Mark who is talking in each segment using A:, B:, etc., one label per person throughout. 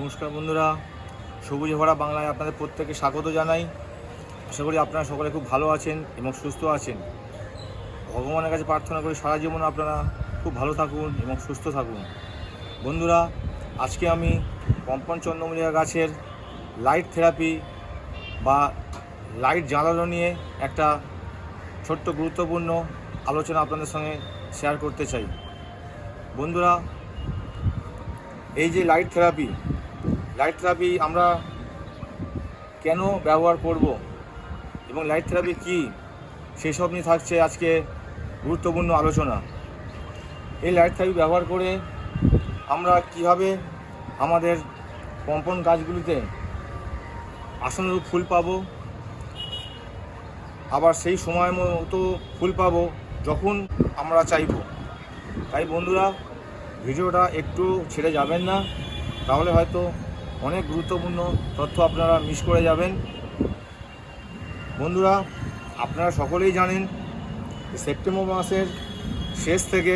A: নমস্কার বন্ধুরা। সবুজ ভরা বাংলায় আপনাদের প্রত্যেকে স্বাগত জানাই। আশা করি আপনারা সকলে খুব ভালো আছেন এবং সুস্থ আছেন। ভগবানের কাছে প্রার্থনা করি সারা জীবন আপনারা খুব ভালো থাকুন এবং সুস্থ থাকুন। বন্ধুরা, আজকে আমি কম্পন চন্দ্রমল্লিকা গাছের লাইট থেরাপি বা লাইট জ্বালানো নিয়ে একটা ছোট্ট গুরুত্বপূর্ণ আলোচনা আপনাদের সঙ্গে শেয়ার করতে চাই। বন্ধুরা, এই যে লাইট থেরাপি লাইট থেরাপি আমরা কেন ব্যবহার করব এবং লাইট থেরাপি কী? সেসব নিয়ে থাকছে আজকে গুরুত্বপূর্ণ আলোচনা। এই লাইট থেরাপি ব্যবহার করে আমরা কীভাবে আমাদের কম্পন গাছগুলিতে আসনরূপ ফুল পাবো, আবার সেই সময় মতো ফুল পাবো যখন আমরা চাইব। তাই বন্ধুরা, ভিডিওটা একটু ছেড়ে যাবেন না, তাহলে হয়তো অনেক গুরুত্বপূর্ণ তথ্য আপনারা মিস করে যাবেন। বন্ধুরা, আপনারা সকলেই জানেন সেপ্টেম্বর মাসের শেষ থেকে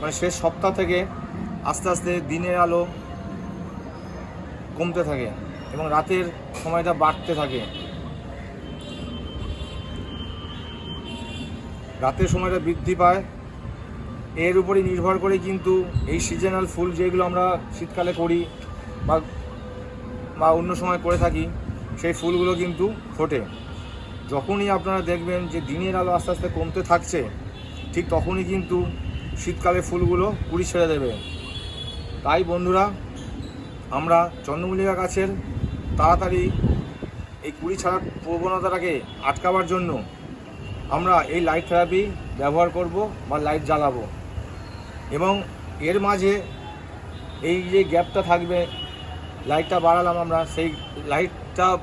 A: মানে শেষ সপ্তাহ থেকে আস্তে আস্তে দিনের আলো কমতে থাকে এবং রাতের সময়টা বাড়তে থাকে। রাতের সময়টা বৃদ্ধি পায়। এর উপরে নির্ভর করে কিন্তু এই সিজনাল ফুল যেগুলো আমরা শীতকালে করি বা বা অন্য সময় করে থাকি, সেই ফুলগুলো কিন্তু ফোটে। যখনই আপনারা দেখবেন যে দিনের আলো আস্তে আস্তে কমতে থাকছে, ঠিক তখনই কিন্তু শীতকালে ফুলগুলো কুড়ি ছেড়ে দেবে। তাই বন্ধুরা, আমরা চন্দ্রমল্লিকা গাছের তাড়াতাড়ি এই কুড়ি ছাড়ার প্রবণতাটাকে আটকাবার জন্য আমরা এই লাইট থেরাপি ব্যবহার করব বা লাইট জ্বালাবো। এবং এর মাঝে এই যে গ্যাপটা থাকবে, লাইটটা বাড়ালাম আমরা, সেই লাইটটা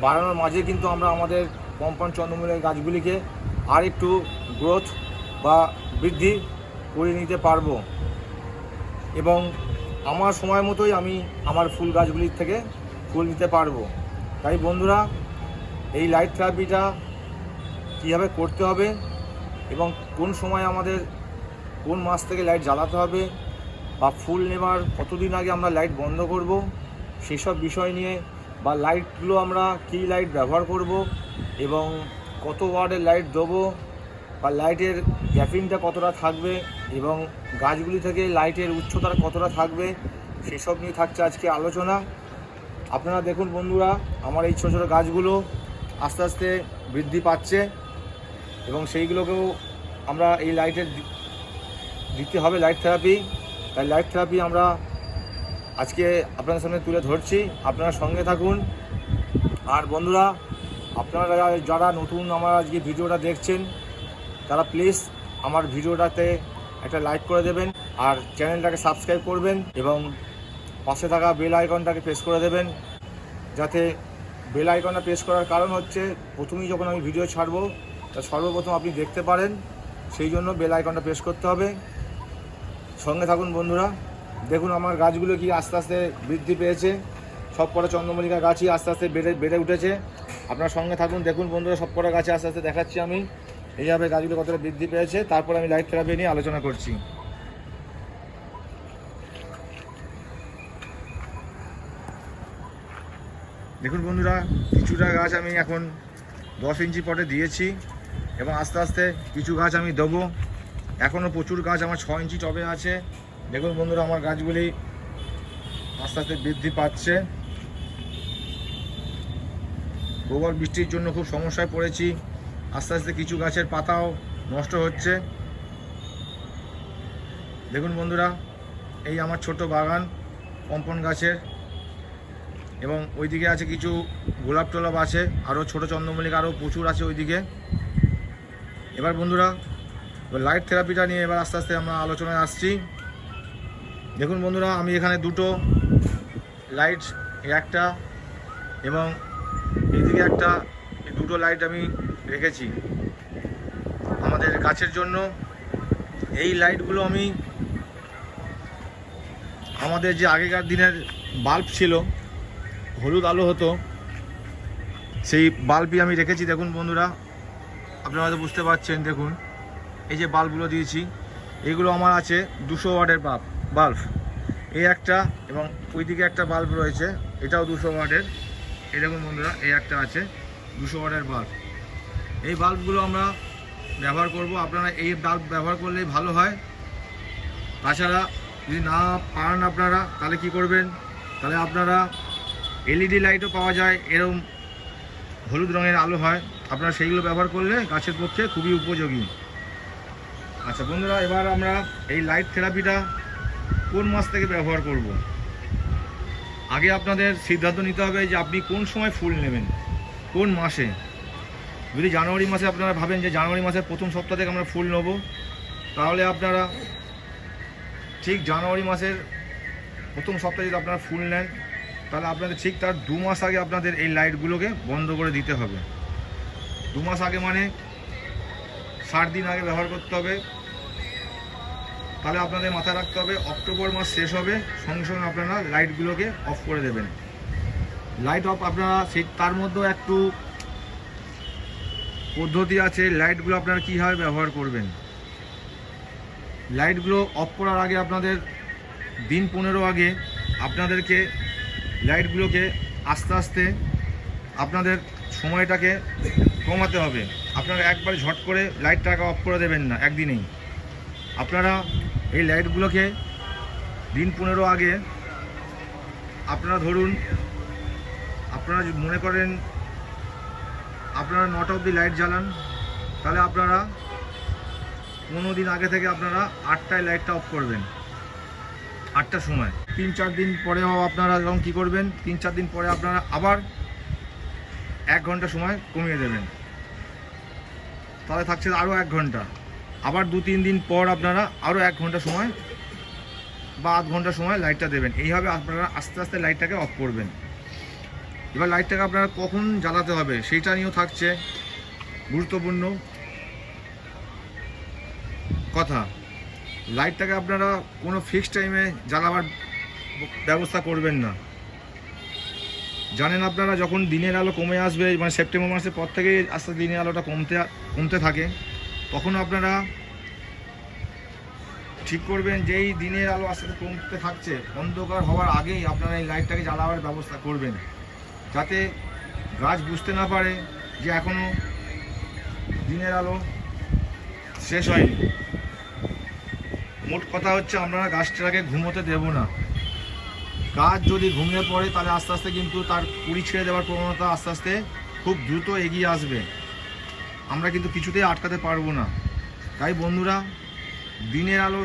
A: বাড়ানোর মাঝে কিন্তু আমরা আমাদের কম্পাউন্ড চন্দ্রমূলের গাছগুলিকে আর একটু গ্রোথ বা বৃদ্ধি করে নিতে পারব। এবং আমার সময় মতোই আমি আমার ফুল গাছগুলির থেকে ফুল নিতে পারব। তাই বন্ধুরা, এই লাইট থেরাপিটা কীভাবে করতে হবে এবং কোন সময় আমাদের কোন মাস থেকে লাইট জ্বালাতে হবে বা ফুল নেবার কতদিন আগে আমরা লাইট বন্ধ করব, সেসব বিষয় নিয়ে বা লাইটগুলো আমরা কী লাইট ব্যবহার করব এবং কত ওয়ার্ডের লাইট দেবো বা লাইটের গ্যাপিংটা কতটা থাকবে এবং গাছগুলি থেকে লাইটের উচ্চতা কতটা থাকবে, সেসব নিয়ে থাকছে আজকে আলোচনা। আপনারা দেখুন বন্ধুরা, আমার এই ছোটো ছোটো গাছগুলো আস্তে আস্তে বৃদ্ধি পাচ্ছে এবং সেইগুলোকেও আমরা এই লাইটের দিতে হবে লাইট থেরাপি তাই লাইট থেরাপি আমরা আজকে আপনাদের সামনে তুলে ধরছি। আপনারা সঙ্গে থাকুন। আর বন্ধুরা, আপনারা যারা- নতুন আমার আজকে ভিডিওটা দেখছেন, তারা প্লিজ আমার ভিডিওটাতে একটা লাইক করে দেবেন আর চ্যানেলটাকে সাবস্ক্রাইব করবেন এবং পাশে থাকা বেল আইকনটাকে প্রেস করে দেবেন। যাতে বেল আইকনটা প্রেস করার কারণ হচ্ছে, প্রথমেই যখন আমি ভিডিও ছাড়বো, তা সর্বপ্রথম আপনি দেখতে পারেন, সেই জন্য বেল আইকনটা প্রেস করতে হবে। সঙ্গে থাকুন বন্ধুরা। দেখুন আমার গাছগুলো কি আস্তে আস্তে বৃদ্ধি পেয়েছে। সব কটা চন্দ্রমল্লিকা গাছই আস্তে আস্তে বেড়ে বেড়ে উঠেছে। আপনার সঙ্গে থাকুন, দেখুন বন্ধুরা, সব কটা গাছে আস্তে আস্তে দেখাচ্ছি আমি। এইভাবে গাছগুলো কতটা বৃদ্ধি পেয়েছে, তারপর আমি লাইট থেরাপি নিয়ে আলোচনা করছি। দেখুন বন্ধুরা, কিছুটা গাছ আমি এখন দশ ইঞ্চি পটে দিয়েছি এবং আস্তে আস্তে কিছু গাছ আমি দেবো। এখনও প্রচুর গাছ আমার ছ ইঞ্চি টবে আছে। দেখুন বন্ধুরা, আমার গাছগুলি আস্তে আস্তে বৃদ্ধি পাচ্ছে। প্রবল বৃষ্টির জন্য খুব সমস্যায় পড়েছি। আস্তে আস্তে কিছু গাছের পাতাও নষ্ট হচ্ছে। দেখুন বন্ধুরা, এই আমার ছোট বাগান কম্পন গাছের। এবং ওইদিকে আছে কিছু গোলাপ টোলাপ আছে। আরও ছোটো চন্দ্রমল্লিকা আরও প্রচুর আছে ওইদিকে। এবার বন্ধুরা লাইট থেরাপিটা নিয়ে এবার আস্তে আস্তে আমরা আলোচনায় আসছি। দেখুন বন্ধুরা, আমি এখানে দুটো লাইট একটা এবং এদিকে একটা দুটো লাইট আমি রেখেছি আমাদের গাছের জন্য। এই লাইটগুলো আমি আমাদের যে আগেকার দিনের বাল্ব ছিল, হলুদ আলো হতো, সেই বাল্বই আমি রেখেছি। দেখুন বন্ধুরা, আপনারা হয়তো বুঝতে পারছেন, দেখুন। এই যে বাল্বগুলো দিয়েছি, এগুলো আমার আছে দুশো ওয়াটের বাল্ব বাল্ব। এই একটা এবং ওইদিকে একটা বাল্ব রয়েছে, এটাও দুশো ওয়াটের। দেখুন বন্ধুরা, এই একটা আছে দুশো ওয়াটের বাল্ব। এই বাল্বগুলো আমরা ব্যবহার করব, আপনারা এই বাল্ব ব্যবহার করলেই ভালো হয়। তাছাড়া যদি না পান আপনারা, তাহলে কি করবেন? তাহলে আপনারা এলইডি লাইটও পাওয়া যায় এরকম হলুদ রঙের আলো হয়। আপনারা সেইগুলো ব্যবহার করলে গাছের পক্ষে খুবই উপযোগী। আচ্ছা বন্ধুরা, এবার আমরা এই লাইট থেরাপিটা কোন মাস থেকে ব্যবহার করব? আগে আপনাদের সিদ্ধান্ত নিতে হবে যে আপনি কোন সময় ফুল নেবেন, কোন মাসে? যদি জানুয়ারি মাসে আপনারা ভাবেন যে জানুয়ারি মাসের প্রথম সপ্তাহ থেকে আমরা ফুল নেব, তাহলে আপনারা ঠিক জানুয়ারি মাসের প্রথম সপ্তাহে যদি আপনারা ফুল নেন, তাহলে আপনাদের ঠিক তার দু মাস আগে আপনাদের এই লাইটগুলোকে বন্ধ করে দিতে হবে। দু মাস আগে মানে ষাট দিন আগে ব্যবহার করতে হবে। তাহলে আপনাদের মাথায় রাখতে হবে, অক্টোবর মাস শেষ হবে, সঙ্গে সঙ্গে আপনারা লাইটগুলোকে অফ করে দেবেন। লাইট অফ আপনারা সেই, তার মধ্যেও একটু পদ্ধতি আছে, লাইটগুলো আপনারা কীভাবে ব্যবহার করবেন। লাইটগুলো অফ করার আগে আপনাদের দিন পনেরো আগে আপনাদেরকে লাইটগুলোকে আস্তে আস্তে আপনাদের সময়টাকে কমাতে হবে। আপনারা একবারে ঝট করে লাইটটাকে অফ করে দেবেন না, একদিনেই। আপনারা এই লাইটগুলোকে দিন পনেরো আগে আপনারা ধরুন, আপনারা মনে করেন আপনারা নটা অবধি লাইট জ্বালান, তাহলে আপনারা পনেরো দিন আগে থেকে আপনারা আটটায় লাইটটা অফ করবেন, আটটার সময়। তিন চার দিন পরেও আপনারা যখন কী করবেন, তিন চার দিন পরে আপনারা আবার এক ঘণ্টা সময় কমিয়ে দেবেন। তাহলে থাকছে আরও এক ঘণ্টা। আবার দু তিন দিন পর আপনারা আরও এক ঘণ্টা সময় বা আধ ঘণ্টা সময় লাইটটা দেবেন। এইভাবে আপনারা আস্তে আস্তে লাইটটাকে অফ করবেন। এবার লাইটটাকে আপনারা কখন জ্বালাতে হবে সেইটা নিয়েও থাকছে গুরুত্বপূর্ণ কথা। লাইটটাকে আপনারা কোনো ফিক্সড টাইমে জ্বালাবার ব্যবস্থা করবেন না। জানেন আপনারা, যখন দিনের আলো কমে আসবে মানে সেপ্টেম্বর মাসের পর থেকে আস্তে দিনের আলোটা কমতে কমতে থাকে, তখন আপনারা ঠিক করবেন যেই দিনের আলো আস্তে আস্তে কমতে থাকছে। অন্ধকার হওয়ার আগেই আপনারা এই লাইটটাকে জ্বালাবার ব্যবস্থা করবেন, যাতে গাছ বুঝতে না পারে যে এখনও দিনের আলো শেষ হয়নি। মোট কথা হচ্ছে, আমরা গাছটাকে ঘুমোতে দেব না। গাছ যদি ঘুমিয়ে পড়ে, তাহলে আস্তে আস্তে কিন্তু তার কুড়ি ছেড়ে দেওয়ার প্রবণতা আস্তে আস্তে খুব দ্রুত এগিয়ে আসবে। আমরা কিন্তু কিছুতেই আটকাতে পারব না। তাই বন্ধুরা, দিনের আলো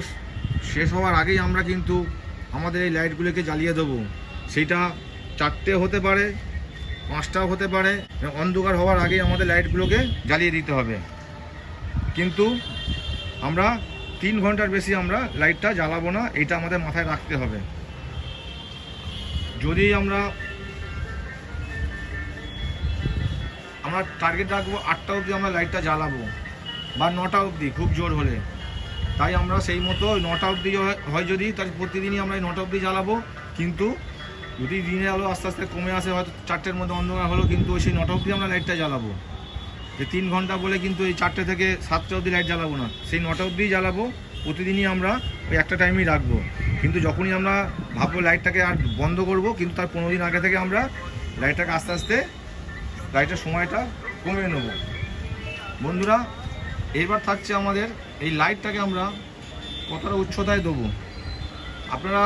A: শেষ হওয়ার আগেই আমরা কিন্তু আমাদের এই লাইটগুলোকে জ্বালিয়ে দেবো। সেটা চারটে হতে পারে, পাঁচটাও হতে পারে অন্ধকার হওয়ার আগেই আমাদের লাইটগুলোকে জ্বালিয়ে দিতে হবে। কিন্তু আমরা তিন ঘণ্টার বেশি আমরা লাইটটা জ্বালাবো না, এটা আমাদের মাথায় রাখতে হবে। যদি আমরা আমরা টার্গেট রাখব আটটা অবধি আমরা লাইটটা জ্বালাবো, বা নটা অবধি, খুব জোর হলে। তাই আমরা সেই মতো নটা অবধি হয়- যদি, তাই প্রতিদিনই আমরা এই নটা অবধি জ্বালাবো। কিন্তু যদি দিনের আলো আস্তে আস্তে কমে আসে, হয়তো চারটের মধ্যে অন্ধকার হলো, কিন্তু ওই সেই নটা অবধি আমরা লাইটটা জ্বালাবো। যে তিন ঘণ্টা বলে কিন্তু এই চারটে থেকে সাতটা অবধি লাইট জ্বালাবো না। সেই নটা অবধিই জ্বালাবো, প্রতিদিনই আমরা ওই একটা টাইমেই রাখব। কিন্তু যখনই আমরা ভাববো লাইটটাকে আর বন্ধ করব, কিন্তু তার পনেরো দিন আগে থেকে আমরা লাইটটাকে আস্তে আস্তে, লাইটের সময়টা কমিয়ে নেব। বন্ধুরা, এবার থাকছে আমাদের এই লাইটটাকে আমরা কতটা উচ্চতায় দেবো? আপনারা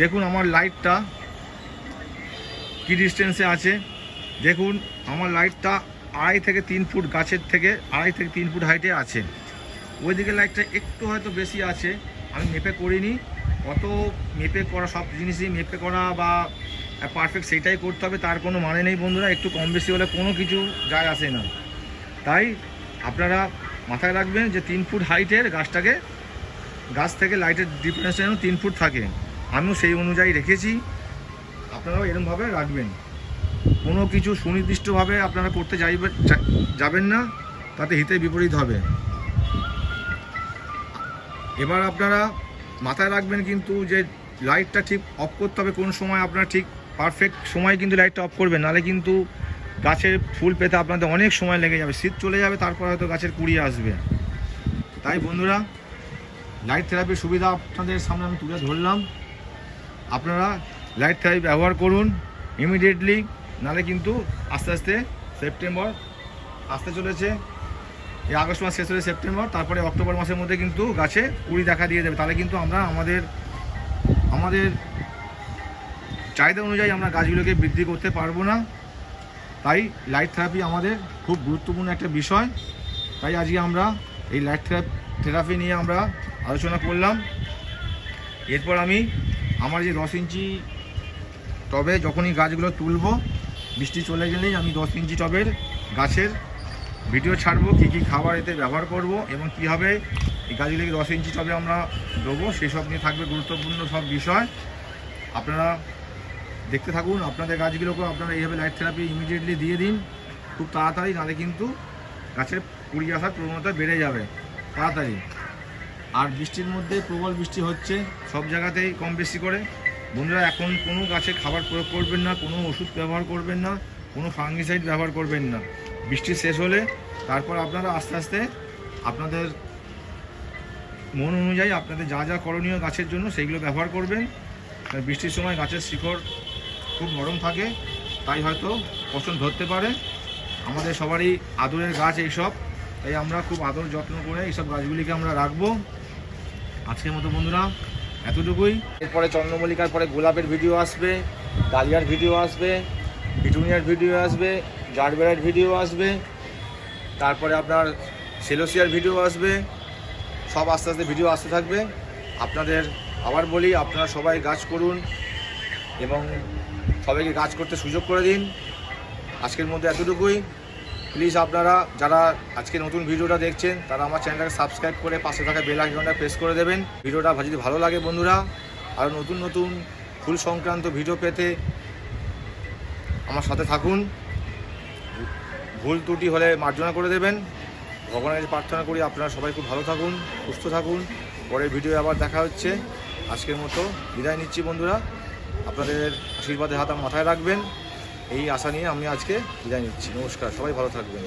A: দেখুন আমার লাইটটা কী ডিস্টেন্সে আছে। দেখুন, আমার লাইটটা আড়াই থেকে তিন ফুট গাছের থেকে আড়াই থেকে তিন ফুট হাইটে আছে। ওইদিকে লাইটটা একটু হয়তো বেশি আছে, আমি মেপে করিনি। অত মেপে করা, সব জিনিসই মেপে করা বা পারফেক্ট সেটাই করতে হবে, তার কোনো মানে নেই বন্ধুরা, একটু কম বেশি হলে কোনো কিছু যায় আসে না। তাই আপনারা মাথায় রাখবেন যে তিন ফুট হাইটের গাছটাকে, গাছ থেকে লাইটের ডিফারেন্স যেন তিন ফুট থাকে। আমিও সেই অনুযায়ী রেখেছি, আপনারাও এরমভাবে রাখবেন। কোনো কিছু সুনির্দিষ্টভাবে আপনারা করতে যাইবেন যাবেন না, তাতে হিতে বিপরীত হবে। এবার আপনারা মাথায় রাখবেন কিন্তু যে লাইটটা ঠিক অফ করতে হবে কোন সময় আপনার ঠিক পারফেক্ট সময় কিন্তু লাইটটা অফ করবেন। নাহলে কিন্তু গাছের ফুল পেতে আপনাদের অনেক সময় লেগে যাবে। শীত চলে যাবে, তারপর হয়তো গাছের কুড়ি আসবে। তাই বন্ধুরা লাইট থেরাপির সুবিধা আপনাদের সামনে আমি তুলে ধরলাম। আপনারা লাইট থেরাপি ব্যবহার করুন ইমিডিয়েটলি নাহলে কিন্তু আস্তে আস্তে সেপ্টেম্বর আসতে চলেছে। এই আগস্ট মাস শেষ হলে সেপ্টেম্বর, তারপরে অক্টোবর মাসের মধ্যে কিন্তু গাছে কুড়ি দেখা দিয়ে দেবে। তাহলে কিন্তু আমরা আমাদের আমাদের চাহিদা অনুযায়ী আমরা গাছগুলোকে বৃদ্ধি করতে পারব না। তাই লাইট থেরাপি আমাদের খুব গুরুত্বপূর্ণ একটা বিষয়। তাই আজকে আমরা এই লাইট থেরাপি নিয়ে আমরা আলোচনা করলাম। এরপর আমি আমার যে দশ ইঞ্চি টবে যখনই গাছগুলো তুলবো, বৃষ্টি চলে গেলেই আমি দশ ইঞ্চি টবের গাছের ভিডিও ছাড়বো, কী কী খাবার এতে ব্যবহার করব এবং কীভাবে এই গাছগুলিকে দশ ইঞ্চি টবে আমরা দেবো সেসব নিয়ে থাকবে গুরুত্বপূর্ণ সব বিষয়। আপনারা দেখতে থাকুন, আপনাদের গাছগুলোকেও আপনারা এইভাবে লাইট থেরাপি ইমিডিয়েটলি দিয়ে দিন, খুব তাড়াতাড়ি, নাহলে কিন্তু গাছের কুড়ি আসার প্রবণতা বেড়ে যাবে, তাড়াতাড়ি। আর বৃষ্টির মধ্যে প্রবল বৃষ্টি হচ্ছে, সব জায়গাতেই কম বেশি করে। বন্ধুরা, এখন কোনো গাছে খাবার প্রয়োগ করবেন না, কোনো ওষুধ ব্যবহার করবেন না, কোনো ফাঙ্গিসাইড ব্যবহার করবেন না। বৃষ্টি শেষ হলে তারপর আপনারা আস্তে আস্তে আপনাদের মন অনুযায়ী আপনাদের যা যা করণীয় গাছের জন্য সেইগুলো ব্যবহার করবেন। বৃষ্টির সময় গাছের শিকড় খুব নরম থাকে, তাই হয়তো পছন্দ ধরতে পারে। আমাদের সবারই আদরের গাছ এইসব, তাই আমরা খুব আদর যত্ন করে এইসব গাছগুলিকে আমরা রাখব। আজকের মতো বন্ধুরা, এতটুকুই। এরপরে চন্দ্রমল্লিকার পরে গোলাপের ভিডিও আসবে, ডালিয়ার ভিডিও আসবে পিটুনিয়ার ভিডিও আসবে জারবেরার ভিডিও আসবে, তারপরে আপনার সেলোসিয়ার ভিডিও আসবে, সব আস্তে আস্তে ভিডিও আসতে থাকবে। আপনাদের আবার বলি, আপনারা সবাই গাছ করুন এবং সবাইকে গাছ করতে সুযোগ করে দিন। আজকের মধ্যে এতটুকুই। প্লিজ আপনারা যারা আজকে নতুন ভিডিওটা দেখছেন, তারা আমার চ্যানেলটাকে সাবস্ক্রাইব করে পাশে থাকা বেল আইকনটা প্রেস করে দেবেন। ভিডিওটা যদি ভালো লাগে বন্ধুরা, আরও নতুন নতুন ফুল সংক্রান্ত ভিডিও পেতে আমার সাথে থাকুন। ভুল ত্রুটি হলে মার্জনা করে দেবেন। ভগবানের কাছে প্রার্থনা করি আপনারা সবাই খুব ভালো থাকুন, সুস্থ থাকুন। পরের ভিডিও আবার দেখা হচ্ছে। আজকের মতো বিদায় নিচ্ছি বন্ধুরা। আপনাদের আশীর্বাদের হাত মাথায় রাখবেন। এই আশা নিয়ে আমি আজকে বিদায় নিচ্ছি। নমস্কার, সবাই ভালো থাকবেন।